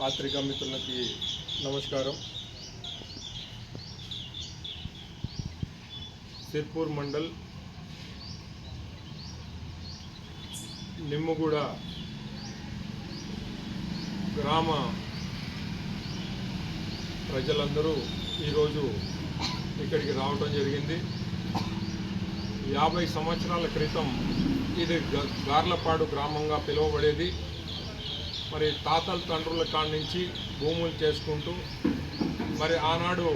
పాత్రికా మిత్రులకి నమస్కారం. సిర్పూర్ మండల్ నిమ్ముగూడ గ్రామ ప్రజలందరూ ఈరోజు ఇక్కడికి రావడం జరిగింది. యాభై సంవత్సరాల క్రితం ఇది గ- గార్లపాడు గ్రామంగా పిలువబడేది. మరి తాతల తండ్రుల కాడ నుంచి భూములు చేసుకుంటూ మరి ఆనాడు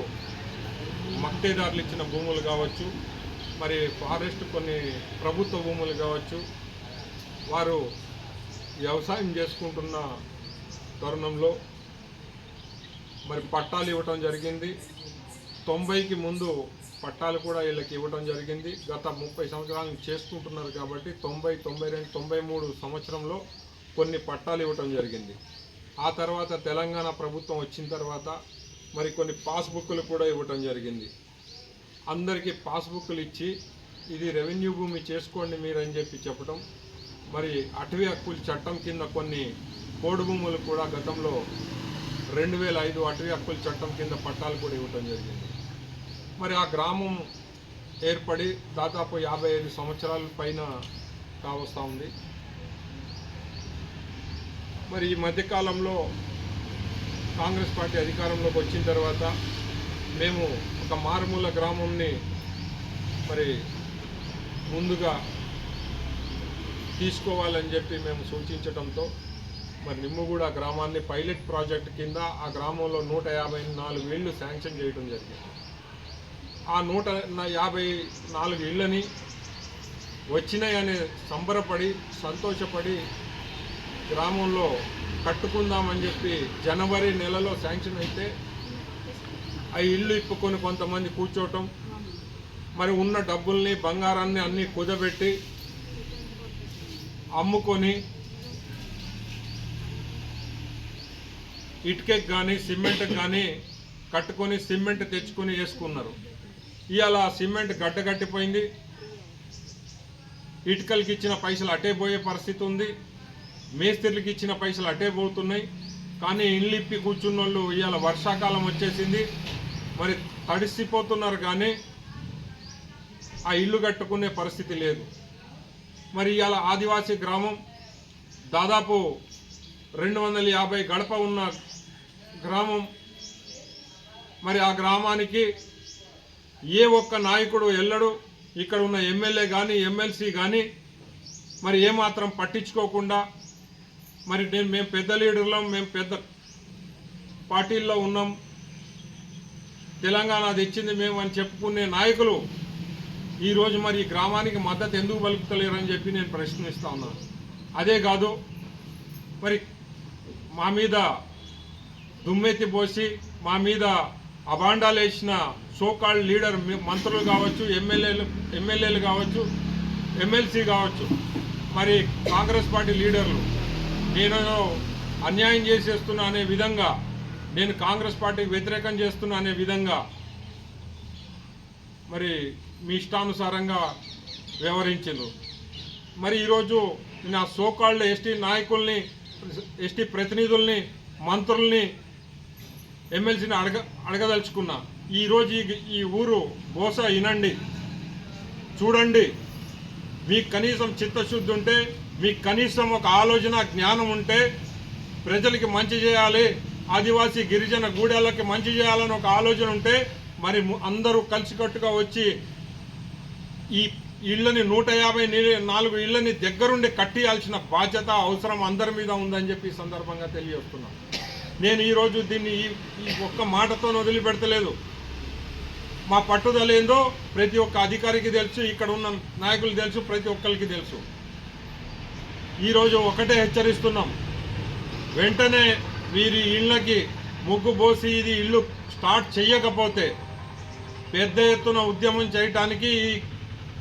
మక్తేదారులు ఇచ్చిన భూములు కావచ్చు మరి ఫారెస్ట్ కొన్ని ప్రభుత్వ భూములు కావచ్చు వారు వ్యవసాయం చేసుకుంటున్న తరుణంలో మరి పట్టాలు ఇవ్వటం జరిగింది. తొంభైకి ముందు పట్టాలు కూడా వీళ్ళకి ఇవ్వడం జరిగింది. గత ముప్పై సంవత్సరాల నుంచి చేసుకుంటున్నారు కాబట్టి తొంభై తొంభై రెండు తొంభై మూడు సంవత్సరంలో కొన్ని పట్టాలు ఇవ్వటం జరిగింది. ఆ తర్వాత తెలంగాణ ప్రభుత్వం వచ్చిన తర్వాత మరి కొన్ని పాస్బుక్లు కూడా ఇవ్వటం జరిగింది. అందరికీ పాస్బుక్లు ఇచ్చి ఇది రెవెన్యూ భూమి చేసుకోండి మీరు అని చెప్పి చెప్పడం మరి అటవీ హక్కుల చట్టం కింద కొన్ని కోడు భూములు కూడా గతంలో రెండు వేల ఐదు అటవీ హక్కుల చట్టం కింద పట్టాలు కూడా ఇవ్వటం జరిగింది. మరి ఆ గ్రామం ఏర్పడి దాదాపు యాభై ఐదు సంవత్సరాల పైన కావస్తూ ఉంది. మరి ఈ మధ్యకాలంలో కాంగ్రెస్ పార్టీ అధికారంలోకి వచ్చిన తర్వాత మేము ఒక మారుమూల గ్రామంని మరి ముందుగా తీసుకోవాలని చెప్పి మేము సూచించడంతో మరి నిమ్మగూడ గ్రామాన్ని పైలట్ ప్రాజెక్ట్ కింద ఆ గ్రామంలో నూట యాభై నాలుగు ఇళ్ళు శాంక్షన్ చేయడం జరిగింది. ఆ నూట యాభై నాలుగు ఇళ్ళని వచ్చినాయని సంబరపడి సంతోషపడి గ్రామంలో కట్టుకుందామని చెప్పి జనవరి నెలలో శాంక్షన్ అయితే ఆ ఇల్లు ఇప్పుకొని కొంతమంది కూర్చోవటం మరి ఉన్న డబ్బుల్ని బంగారాన్ని అన్నీ కుదబెట్టి అమ్ముకొని ఇటుకకి కానీ సిమెంట్కి కానీ కట్టుకొని సిమెంట్ తెచ్చుకొని వేసుకున్నారు. ఇవాళ సిమెంట్ గడ్డగట్టిపోయింది ఇటుకలకి ఇచ్చిన పైసలు అటే పోయే పరిస్థితి ఉంది. మేస్త్రికి ఇచ్చిన పైసలు అటే పోతున్నాయి. కానీ ఇండ్లు ఇప్పి కూర్చున్న వాళ్ళు ఇవాళ వర్షాకాలం వచ్చేసింది. మరి తడిసిపోతున్నారు కానీ ఆ ఇల్లు కట్టుకునే పరిస్థితి లేదు. మరి ఇవాళ ఆదివాసీ గ్రామం దాదాపు రెండు వందల యాభై గడప ఉన్న గ్రామం. మరి ఆ గ్రామానికి ఏ ఒక్క నాయకుడు ఎల్లడు. ఇక్కడ ఉన్న ఎమ్మెల్యే కానీ ఎమ్మెల్సీ కానీ మరి ఏమాత్రం పట్టించుకోకుండా మరి నేను మేము పెద్ద లీడర్లం మేము పెద్ద పార్టీల్లో ఉన్నాం. తెలంగాణ తెచ్చింది మేము అని చెప్పుకునే నాయకులు ఈరోజు మరి ఈ గ్రామానికి మద్దతు ఎందుకు పలుకుతలేరని చెప్పి నేను ప్రశ్నిస్తా ఉన్నాను అదే కాదు మరి మా మీద దుమ్మెత్తి పోసి మా మీద అభాండాలు వేసిన సోకాల్ లీడర్ మీ- మంత్రులు కావచ్చు ఎమ్మెల్యేలు ఎమ్మెల్యేలు కావచ్చు ఎమ్మెల్సీ కావచ్చు మరి కాంగ్రెస్ పార్టీ లీడర్లు నేను అన్యాయం చేసేస్తున్నా అనే విధంగా నేను కాంగ్రెస్ పార్టీకి వ్యతిరేకం చేస్తున్నా అనే విధంగా మరి మీ ఇష్టానుసారంగా వ్యవహరించారు మరి ఈరోజు నా సోకాళ్ళ ఎస్టీ నాయకుల్ని ఎస్టీ ప్రతినిధుల్ని మంత్రుల్ని ఎమ్మెల్సీని అడగ అడగదలుచుకున్నా. ఈరోజు ఈ ఈ ఊరు బోస వినండి చూడండి. మీకు కనీసం చిత్తశుద్ధి ఉంటే మీకు కనీసం ఒక ఆలోచన జ్ఞానం ఉంటే ప్రజలకి మంచి చేయాలి. ఆదివాసీ గిరిజన గూడెలకి మంచి చేయాలని ఒక ఆలోచన ఉంటే మరి అందరూ కలిసికట్టుగా వచ్చి ఈ ఇళ్ళని నూట యాభై నాలుగు ఇళ్ళని దగ్గరుండి కట్టియాల్సిన బాధ్యత అవసరం అందరి మీద ఉందని చెప్పి సందర్భంగా తెలియజేస్తున్నాను నేను ఈరోజు దీన్ని ఈ ఈ ఒక్క మాటతో వదిలిపెడతలేదు. మా పట్టుదల ఏందో ప్రతి ఒక్క అధికారికి తెలుసు ఇక్కడ ఉన్న నాయకులు తెలుసు ప్రతి ఒక్కరికి తెలుసు. ఈరోజు ఒకటే హెచ్చరిస్తున్నాం. వెంటనే వీరి ఇళ్ళకి ముగ్గు పోసి ఇది ఇల్లు స్టార్ట్ చేయకపోతే పెద్ద ఎత్తున ఉద్యమం చేయటానికి ఈ-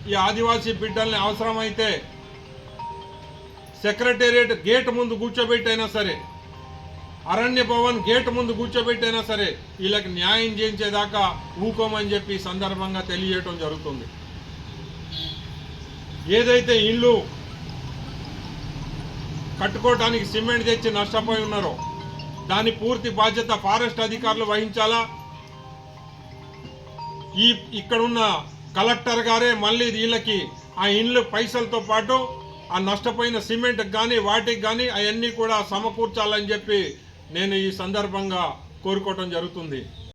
ఈ ఆదివాసీ బిడ్డల్ని అవసరమైతే సెక్రటేరియట్ గేట్ ముందు కూర్చోబెట్టైనా సరే అరణ్య భవన్ గేట్ ముందు కూర్చోబెట్టైనా సరే వీళ్ళకి న్యాయం చేయించేదాకా ఊకోమని చెప్పి సందర్భంగా తెలియజేయటం జరుగుతుంది. ఏదైతే ఇల్లు కట్టుకోవటానికి సిమెంట్ తెచ్చి నష్టపోయి ఉన్నారో. దాని పూర్తి బాధ్యత ఫారెస్ట్ అధికారులు వహించాలా? ఈ ఇక్కడున్న కలెక్టర్ గారే మళ్ళీ వీళ్ళకి ఆ ఇండ్లు పైసలతో పాటు ఆ నష్టపోయిన సిమెంట్ కానీ వాటికి కానీ అవన్నీ కూడా సమకూర్చాలని చెప్పి నేను ఈ సందర్భంగా కోరుకోవటం జరుగుతుంది.